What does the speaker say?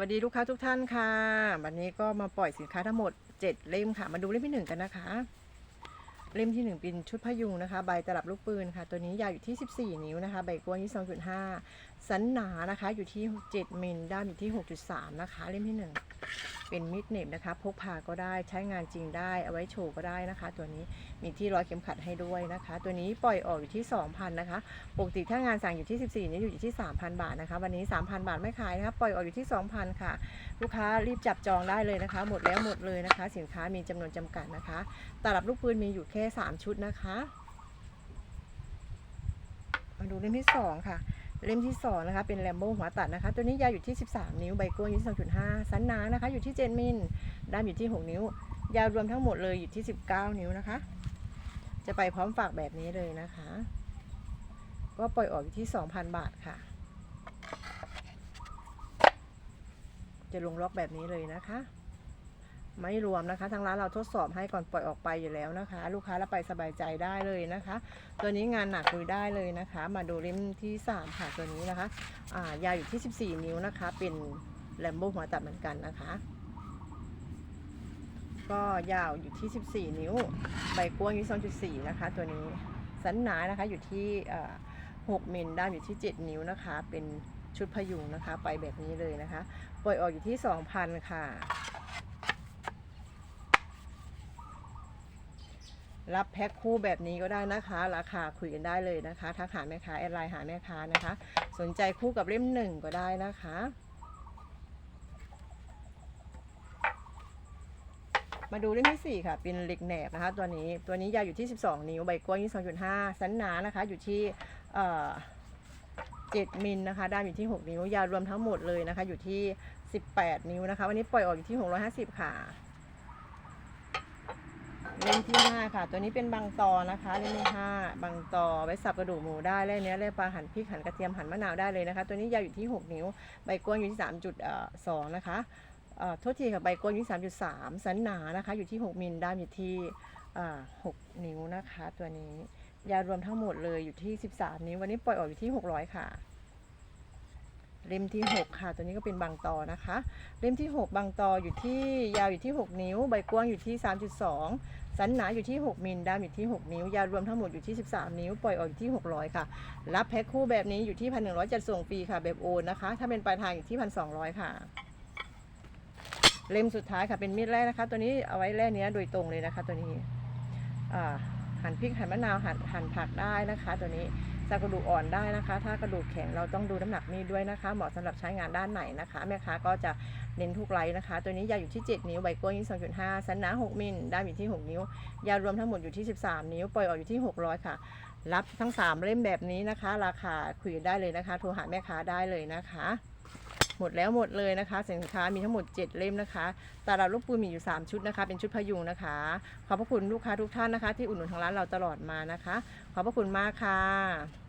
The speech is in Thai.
วัสดีลูกค้าทุกท่านค่ะ วันนี้ก็มาปล่อยสินค้าทั้งหมด 7 เล่มค่ะ มาดูเล่มที่ 1 กันนะคะ เล่มที่ 1 เป็นชุดพยุงนะคะ ใบตลับลูกปืนค่ะ ตัวนี้ยาวอยู่ที่ 14 นิ้วนะคะ ใบกว้างที่2.5 สันหนานะคะ อยู่ที่ 7มิลด้ามอยู่ที่ 6.3 นะคะ เล่มที่ 1 เป็นมิดเน็บนะคะ พกพาก็ได้ใช้งานจริงได้เอาไว้โชว์ก็ได้นะคะ ตัวนี้มีที่ร้อยเข็มขัดให้ด้วยนะคะ ตัวนี้ปล่อยออกอยู่ที่ 2,000นะคะปกติถ้างานสั่งอยู่ที่ 14นี้อยู่ที่ 3,000 บาทนะคะ วันนี้ 3,000 บาทไม่ขายนะคะปล่อยออกอยู่ที่ 2,000 ค่ะ ลูกค้ารีบจับจองได้เลยนะคะ หมดแล้วหมดเลยนะคะ สินค้ามีจำนวนจำกัดนะคะตลับลูกปืนมีอยู่แค่ 3 ชุดนะคะมาดูเล่มที่ 2 ค่ะ เล่มที่2นะคะเป็นแลมโบ้หัวตัดนะคะ ตัวนี้ยาวอยู่ที่ 13 นิ้วใบกล้วยอยู่ที่2.5สันหนานะคะ อยู่ที่7มิลด้ามอยู่ที่ 6 นิ้ว ยาวรวมทั้งหมดเลยอยู่ที่ 19 นิ้วนะคะ จะไปพร้อมฝากแบบนี้เลยนะคะ ก็ปล่อยออกอยู่ที่ 2,000 บาทค่ะ จะลงล็อกแบบนี้เลยนะคะ ไม่รวมนะคะ ทางร้านเราทดสอบให้ก่อนปล่อยออกไปอยู่แล้วนะคะ ลูกค้าเรับไปสบายใจได้เลยนะคะ ตัวนี้งานหนักคุยได้เลยนะคะ มาดูเล่มที่ 3 ค่ะตัวนี้นะคะอ่ายาวอยู่ที่ 14 นิ้วนะคะ เป็นแลมโบหัวตัดเหมือนกันนะคะ ก็ยาวอยู่ที่ 14 นิ้ว ใบกว้างอยู่ที่2.4 นะคะ ตัวนี้สันหนานะคะอยู่ที่เอ่อ6มิลด้ามอยู่ที่ 7 นิ้วนะคะ เป็นชุดพยุงนะคะ ไปแบบนี้เลยนะคะ ปล่อยออกอยู่ที่ 2,000 ค่ะ รับแพ็คคู่แบบนี้ก็ได้นะคะ ราคาคุยกันได้เลยนะคะทักหาแม่ค้าแอดไลน์หาแม่ค้านะคะ สนใจคู่กับเล่มหนึ่งก็ได้นะคะมาดูเล่มที่ 4 ค่ะ เป็นเหล็กแหนบนะคะตัวนี้ตัวนี้ยาวอยู่ที่ 12 นิ้ว ใบกว้างที่2.5สันหนานะคะ อยู่ที่เอ่อ7มิลนะคะ ด้ามอยู่ที่ 6 นิ้ว ยาวรวมทั้งหมดเลยนะคะ อยู่ที่ 18 นิ้วนะคะ วันนี้ปล่อยออกอยู่ที่ 650 ค่ะ เล่มที่5ค่ะ ตัวนี้เป็นบางตอนะคะเล่มที่5บางตอไว้สับกระดูกหมูได้เล่เนื้อเล่ปลาหั่นพริกหั่นกระเทียมหั่นมะนาวได้เลยนะคะ ตัวนี้ยาวอยู่ที่ 6 นิ้ว ใบกว้างอยู่ที่3.2นะคะเอ่อโทษทีค่ะใบกล้วยอยู่ที่3.3 สันหนานะคะ อยู่ที่ 6มิลด้ามอยู่ที่อ่6นิ้วนะคะ ตัวนี้ยาวรวมทั้งหมดเลยอยู่ที่ 13 นิ้ววันนี้ปล่อยออกอยู่ที่ 600 ค่ะเล่มที่ 6 ค่ะ ตัวนี้ก็เป็นบางตอนะคะ เล่มที่ 6 บางตออยู่ที่ยาวอยู่ที่ 6 นิ้ว ใบกว้างอยู่ที่ 3.2 สันหนาอยู่ที่ 6 มิลด้ามอยู่ที่ 6 นิ้ว ยาวรวมทั้งหมดอยู่ที่ 13 นิ้ว ปล่อยออกอยู่ที่ 600 ค่ะ รับแพ็คคู่แบบนี้อยู่ที่ 1,100 จัดส่งฟรีค่ะ แบบโอนนะคะ ถ้าเป็นปลายทางอยู่ที่ 1,200 ค่ะ เล่มสุดท้ายค่ะ เป็นมีดแร่นะคะ ตัวนี้เอาไว้แร่เนื้อโดยตรงเลยนะคะ ตัวนี้ อ่า หั่นพริกหั่นมะนาวหั่นหั่นผักได้นะคะ ตัวนี้ ซากระดูกอ่อนได้นะคะ ถ้ากระดูกแข็งเราต้องดูน้ำหนักมีดด้วยนะคะ เหมาะสำหรับใช้งานด้านไหนนะคะ แม่ค้าก็จะเน้นทุกไลท์นะคะ ตัวนี้ยาวอยู่ที่ 7 นิ้วใบกล้วยยี่สองจุดห้าสันหนา6มิลด้ามอยู่ที่ 6 นิ้วยาวรวมทั้งหมดอยู่ที่ 13 นิ้วปล่อยออกอยู่ที่ 600 ค่ะ รับทั้ง 3 เล่มแบบนี้นะคะ ราคาคุยได้เลยนะคะ โทรหาแม่ค้าได้เลยนะคะ หมดแล้วหมดเลยนะคะ สินค้ามีทั้งหมด 7 เล่มนะคะตาดาลูกปืนมีอยู่ 3 ชุดนะคะ เป็นชุดพยุงนะคะ ขอบพระคุณลูกค้าทุกท่านนะคะ ที่อุดหนุนทางร้านเราตลอดมานะคะ ขอบพระคุณมากค่ะ